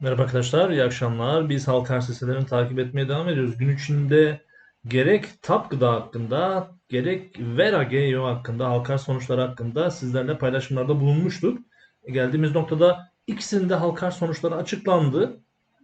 Merhaba arkadaşlar, iyi akşamlar. Biz halka arz hisselerini takip etmeye devam ediyoruz. Gün içinde gerek TAP gıda hakkında, gerek Vera GEO hakkında, halka arz sonuçları hakkında sizlerle paylaşımlarda bulunmuştuk. Geldiğimiz noktada ikisinin de halka arz sonuçları açıklandı.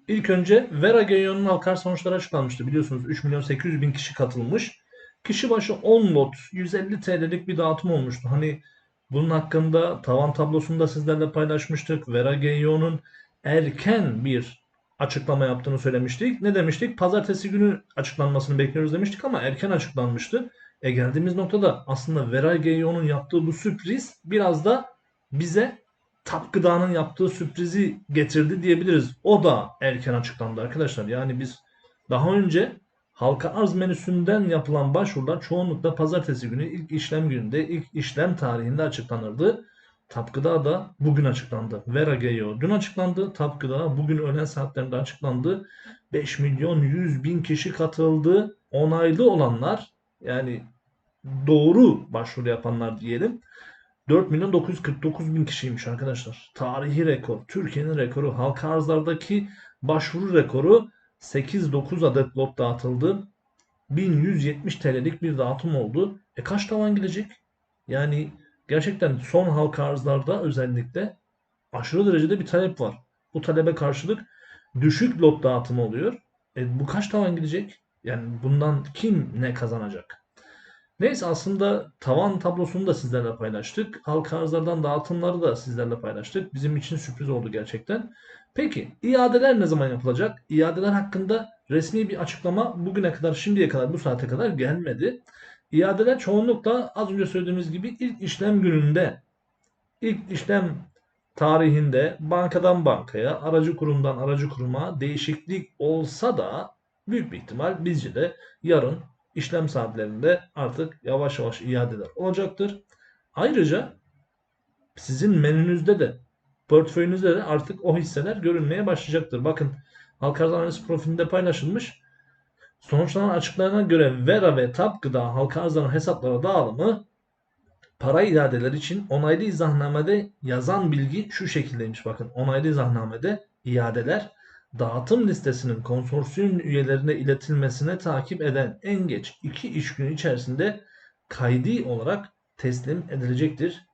İlk önce Vera GEO'nun halka arz sonuçları açıklanmıştı. Biliyorsunuz 3 milyon 800 bin kişi katılmış. Kişi başı 10 lot 150 TL'lik bir dağıtım olmuştu. Hani bunun hakkında tavan tablosunu da sizlerle paylaşmıştık. Vera GEO'nun erken bir açıklama yaptığını söylemiştik. Ne demiştik? Pazartesi günü açıklanmasını bekliyoruz demiştik ama erken açıklanmıştı. E geldiğimiz noktada aslında Veray GEO'nun yaptığı bu sürpriz biraz da bize Tap Gıda'nın yaptığı sürprizi getirdi diyebiliriz. O da erken açıklandı arkadaşlar. Yani biz daha önce halka arz menüsünden yapılan başvurular çoğunlukla pazartesi günü ilk işlem gününde, ilk işlem tarihinde açıklanırdı. Tapgıda da bugün açıklandı. Vera GEO dün açıklandı. Tapgıda bugün öğlen saatlerinde açıklandı. 5 milyon 100 bin kişi katıldı. Onaylı olanlar yani doğru başvuru yapanlar diyelim. 4 milyon 949 bin kişiymiş arkadaşlar. Tarihi rekor. Türkiye'nin rekoru. Halka arzlardaki başvuru rekoru 8-9 adet lot dağıtıldı. 1170 TL'lik bir dağıtım oldu. E kaç tavan gidecek? Yani gerçekten son halka arzlarda özellikle aşırı derecede bir talep var. Bu talebe karşılık düşük lot dağıtımı oluyor. E, bu kaç tavan gidecek? Yani bundan kim ne kazanacak? Neyse aslında tavan tablosunu da sizlerle paylaştık. Halka arzlardan dağıtımları da sizlerle paylaştık. Bizim için sürpriz oldu gerçekten. Peki iadeler ne zaman yapılacak? İadeler hakkında resmi bir açıklama bugüne kadar şimdiye kadar bu saate kadar gelmedi. İadeler çoğunlukla az önce söylediğimiz gibi ilk işlem gününde, ilk işlem tarihinde bankadan bankaya, aracı kurumdan aracı kuruma değişiklik olsa da büyük bir ihtimal bizce de yarın işlem saatlerinde artık yavaş yavaş iadeler olacaktır. Ayrıca sizin menünüzde de portföyünüzde de artık o hisseler görünmeye başlayacaktır. Bakın halka analiz profilinde paylaşılmış. Sonuçlanan açıklarına göre Vera ve TAP gıda halka arzların hesaplara dağılımı para iadeler için onaylı izahnamede yazan bilgi şu şekildeymiş. Bakın onaylı izahnamede iadeler dağıtım listesinin konsorsiyum üyelerine iletilmesine takip eden en geç 2 iş günü içerisinde kaydi olarak teslim edilecektir.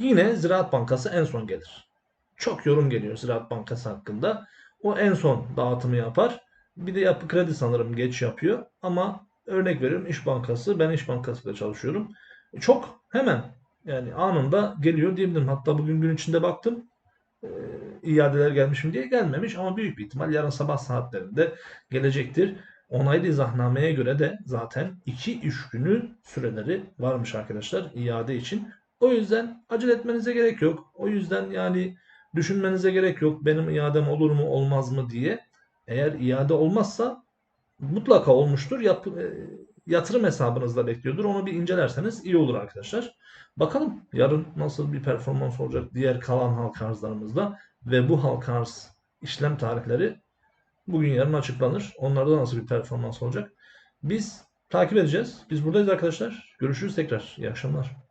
Yine Ziraat Bankası en son gelir. Çok yorum geliyor Ziraat Bankası hakkında. O en son dağıtımı yapar. Bir de yapı kredi sanırım geç yapıyor. Ama örnek veriyorum İş Bankası. Ben İş Bankası'da çalışıyorum. Çok hemen yani anında geliyor diyebilirim. Hatta bugün gün içinde baktım. E, iadeler gelmiş mi diye gelmemiş ama büyük bir ihtimal yarın sabah saatlerinde gelecektir. Onaylı izahnameye göre de zaten 2 iş günü süreleri varmış arkadaşlar iade için. O yüzden acele etmenize gerek yok. O yüzden yani düşünmenize gerek yok. Benim iadem olur mu olmaz mı diye. Eğer iade olmazsa mutlaka olmuştur. Yap, e, yatırım hesabınızda bekliyordur. Onu bir incelerseniz iyi olur arkadaşlar. Bakalım yarın nasıl bir performans olacak diğer kalan halka arzlarımızda ve bu halka arz işlem tarihleri bugün yarın açıklanır. Onlarda nasıl bir performans olacak? Biz takip edeceğiz. Biz buradayız arkadaşlar. Görüşürüz tekrar. İyi akşamlar.